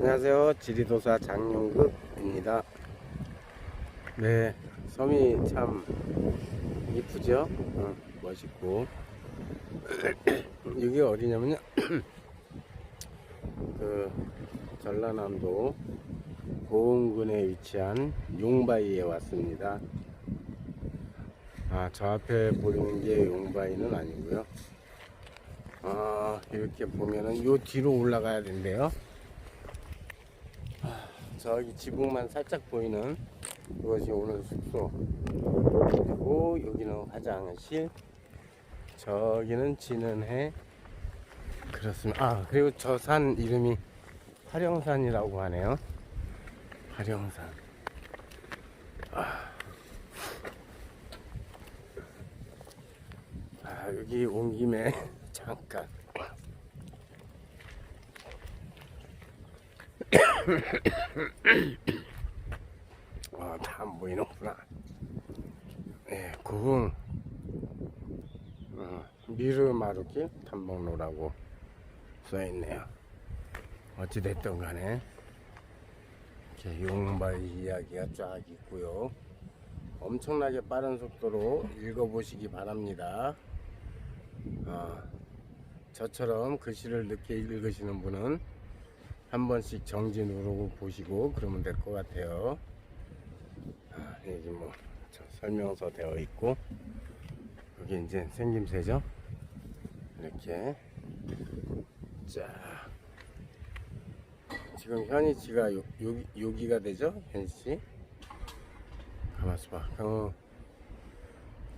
안녕하세요. 지리도사 장용극입니다. 네, 섬이 참 이쁘죠? 어, 멋있고. 여기가 어디냐면요. 그 전라남도 고흥군에 위치한 용바위에 왔습니다. 아, 저 앞에 보이는 게 용바위는 아니고요. 아, 이렇게 보면은 요 뒤로 올라가야 된대요. 아, 저기 지붕만 살짝 보이는 이것이 오늘 숙소. 그리고 여기는 화장실. 저기는 지는 해. 그렇습니다. 아, 그리고 저 산 이름이 화령산이라고 하네요. 화령산. 아, 여기 온 김에 잠깐. 아, 다 안 보이는구나. 네, 고흥. 어, 미르마루길 탐방로라고 써있네요. 어찌됐든 간에, 이렇게 용발 이야기가 쫙 있고요. 엄청나게 빠른 속도로 읽어보시기 바랍니다. 어, 저처럼 글씨를 늦게 읽으시는 분은 한 번씩 정지 누르고 보시고 그러면 될 것 같아요. 아, 여기 뭐저 설명서 되어 있고 여기 이제 생김새죠. 이렇게 자 지금 현이치가 여기가 되죠, 현이치. 가만 있어 봐. 어,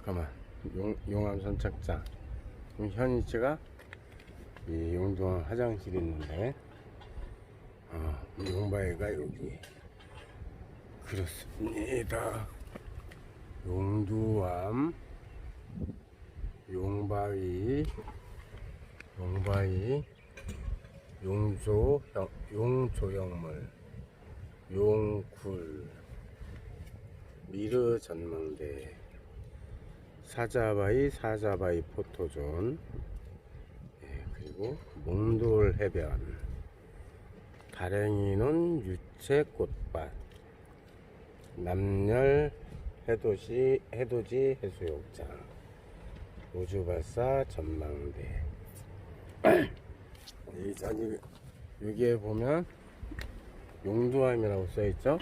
가만. 용, 용암 선착장. 현이치가 이 용두암 화장실이 있는데, 어, 용바위가 여기. 그렇습니다. 용두암, 용바위, 용바위, 용조, 형- 용조형물, 용굴, 미르 전망대 사자바이 사자바이 포토존 예, 그리고 몽돌 해변 다랭이는 유채 꽃밭 남열 해돋이 해돋이 해수욕장 우주발사 전망대. 이 저기 여기에 보면 용두암이라고 써있죠?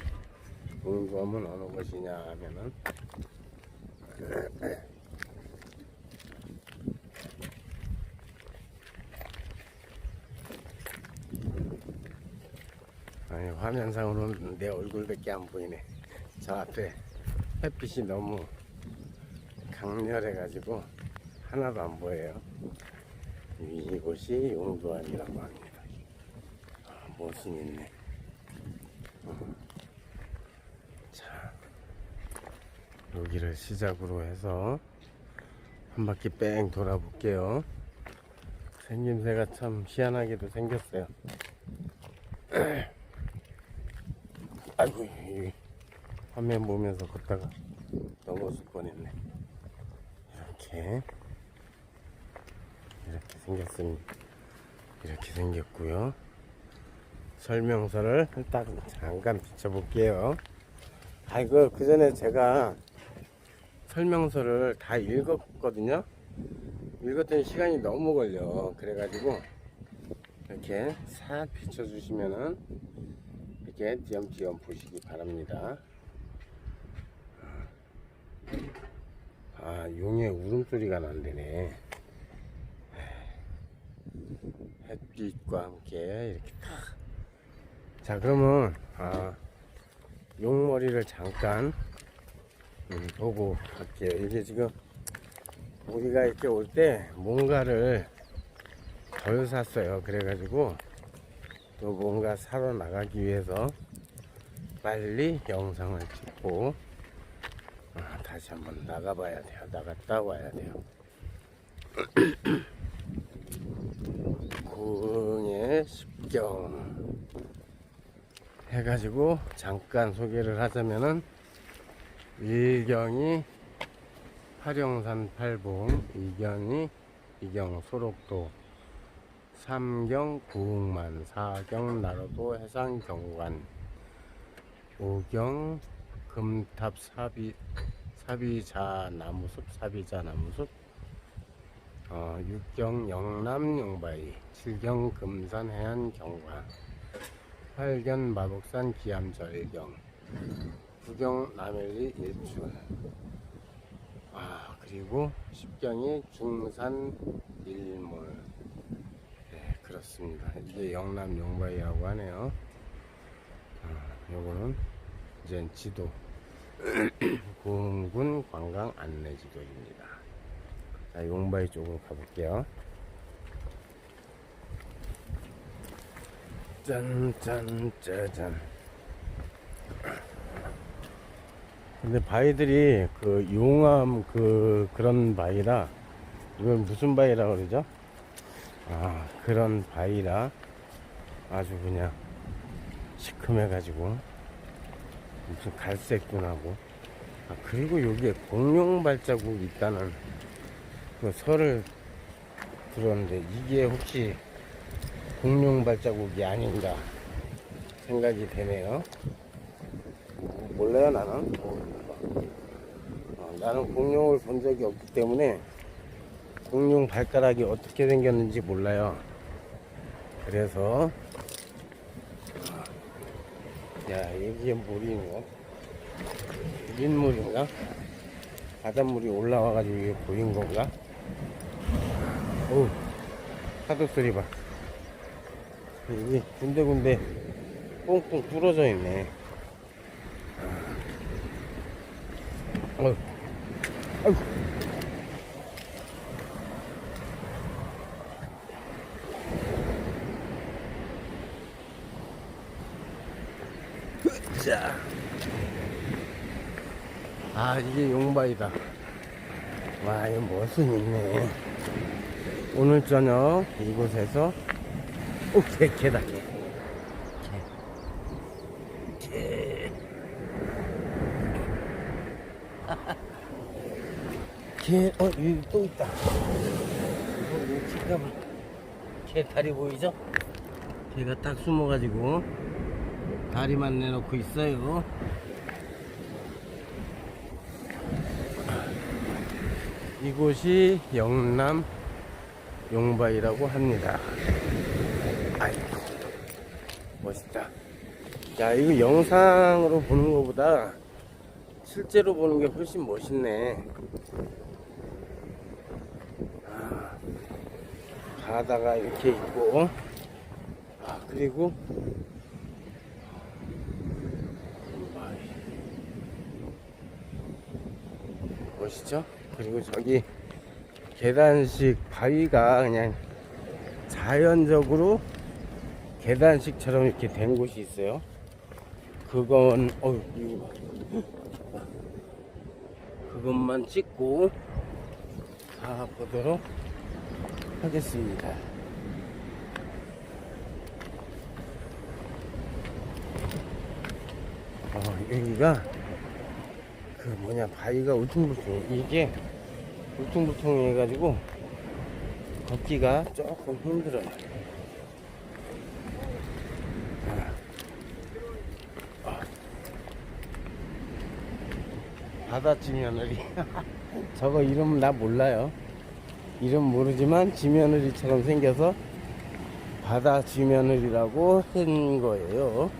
용두암은 어느 곳이냐 하면은 화면상으로는 내 얼굴밖에 안 보이네. 저 앞에 햇빛이 너무 강렬해 가지고 하나도 안 보여요. 이곳이 용두암이라고 합니다. 아, 멋은 있네. 자, 여기를 시작으로 해서 한 바퀴 뺑 돌아볼게요. 생김새가 참 희한하게도 생겼어요. 아이고, 이 화면 보면서 걷다가 넘어질 뻔했네. 이렇게, 이렇게 생겼습니다. 이렇게 생겼고요. 설명서를 딱 잠깐 비춰볼게요. 아이고 그 전에 제가 설명서를 다 읽었거든요. 읽었더니 시간이 너무 걸려. 그래가지고 이렇게 싹 비춰주시면은 이렇게 띄엄띄엄 보시기 바랍니다. 아 용의 울음소리가 난대네. 햇빛과 함께 이렇게 탁. 자 그러면 아. 용머리를 잠깐 음, 보고 갈게요. 이게 지금 우리가 이렇게 올 때 뭔가를 덜 샀어요. 그래가지고 또 뭔가 사러 나가기 위해서 빨리 영상을 찍고 아, 다시 한번 나가봐야 돼요. 나갔다 와야 돼요. 고흥의 십경 해가지고 잠깐 소개를 하자면은 일경이 화령산 팔봉, 이경이 이경 소록도 삼경 구흥만 사경 나로도 해상 경관 오경 금탑 사비 사비자 나무숲 사비자 나무숲 어, 육경 영남 용바위 칠경 금산 해안 경관 팔견 마곡산 기암 절경 구경 남일리 일출 아 그리고 십경이 중산 일몰. 네 그렇습니다. 이게 영남 용바위라고 하네요. 아, 요거는 이제 지도. 고흥군 관광 안내 지도입니다. 자 용바위 쪽으로 가볼게요. 짠 짠 짜잔 근데 바위들이 그 용암 그 그런 바위라 이건 무슨 바위라 그러죠? 아 그런 바위라 아주 그냥 시큼해가지고 무슨 갈색도 나고 아 그리고 여기에 공룡 발자국 있다는 그 설을 들었는데 이게 혹시 공룡 발자국이 아닌가 생각이 되네요. 몰라요 나는. 어, 나는 공룡을 본 적이 없기 때문에 공룡 발가락이 어떻게 생겼는지 몰라요. 그래서 야 여기에 물이 있네. 민물인가? 바닷물이 올라와가지고 이게 보인 건가? 오 파도 소리 봐. 이게 군데군데 뽕뽕 뚫어져 있네. 어휴. 아이고. 자. 아, 이게 용바이다. 와, 이거 멋은 있네. 오늘 저녁 이곳에서, 오, 개, 개다, 개. 개. 개. 개, 어, 여기 또 있다. 어, 여기 잠깐만. 개 다리 보이죠? 개가 딱 숨어가지고 다리만 내놓고 있어요. 이곳이 영남 용바이라고 합니다. 아이고, 멋있다. 야, 이거 영상으로 보는 것보다 실제로 보는 게 훨씬 멋있네. 아, 바다가 이렇게 있고, 아, 그리고, 멋있죠? 그리고 저기 계단식 바위가 그냥 자연적으로 계단식처럼 이렇게 된 곳이 있어요. 그건, 어휴, 이거 봐. 그것만 찍고 가보도록 하겠습니다. 어, 여기가 그 뭐냐 바위가 울퉁불퉁 이게 울퉁불퉁 해가지고 걷기가 조금 힘들어요. 바다 지며느리 저거 이름 나 몰라요. 이름 모르지만 지며느리처럼 생겨서 바다 지며느리라고 한 거예요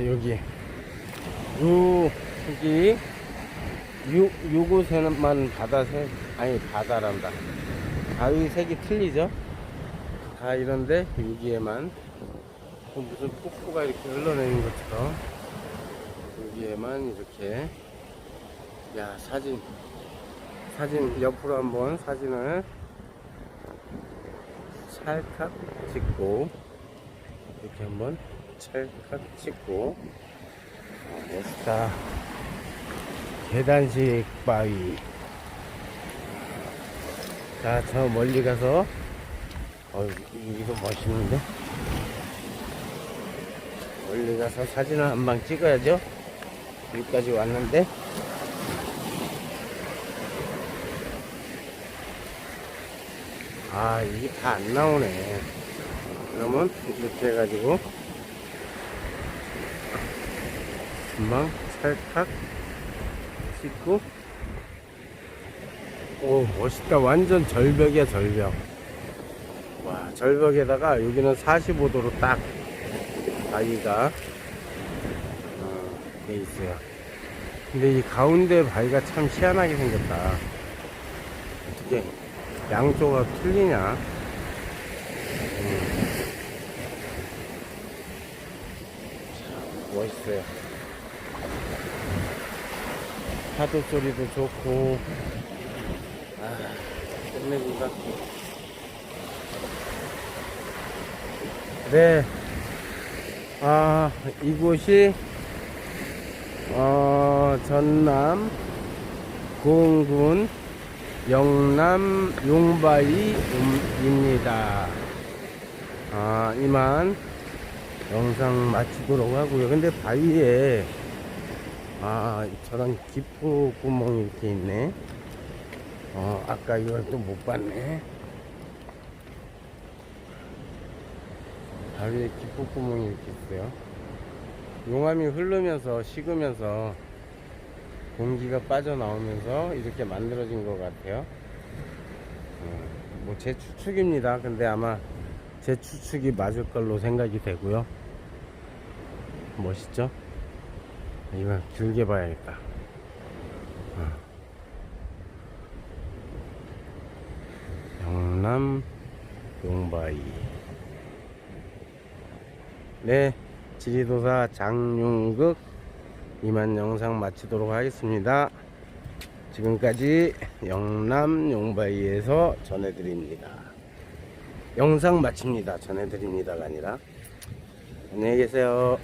여기. 요 여기. 요, 요곳에만 바다색, 아니, 바다란다. 바위 색이 틀리죠? 다 이런데, 여기에만, 그 무슨 폭포가 이렇게 흘러내리는 것처럼, 여기에만 이렇게, 야, 사진, 사진, 옆으로 한번 사진을 찰칵 찍고, 이렇게 한번 찰칵 찍고, 아, 멋있다. 계단식 바위. 자, 저 멀리 가서, 어, 여기도 멋있는데? 멀리 가서 사진을 한 방 찍어야죠. 여기까지 왔는데. 아, 이게 다 안 나오네. 그러면 이렇게 해가지고 금방 살짝 찍고. 오 멋있다. 완전 절벽이야 절벽. 와 절벽에다가 여기는 45도로 딱 바위가 어, 돼 있어요. 근데 이 가운데 바위가 참 희한하게 생겼다. 어떻게 양쪽가 틀리냐? 음. 자, 멋있어요 파도 소리도 좋고 아 끝내준다 네. 아, 이곳이, 어, 전남 고흥군 영남 용바위입니다. 아, 이만 영상 마치도록 하고요. 근데 바위에, 아, 저런 기포 구멍이 이렇게 있네. 어, 아까 이걸 또 못 봤네. 바위에 기포 구멍이 이렇게 있어요. 용암이 흐르면서 식으면서 공기가 빠져나오면서 이렇게 만들어진 것 같아요. 뭐 제 추측입니다. 근데 아마 제 추측이 맞을 걸로 생각이 되고요. 멋있죠? 이거 길게 봐야겠다. 어. 영남 용바위. 네, 지리도사 장윤극 이만 영상 마치도록 하겠습니다. 지금까지 영남 용바위에서 전해드립니다. 영상 마칩니다. 전해드립니다가 아니라. 안녕히 계세요.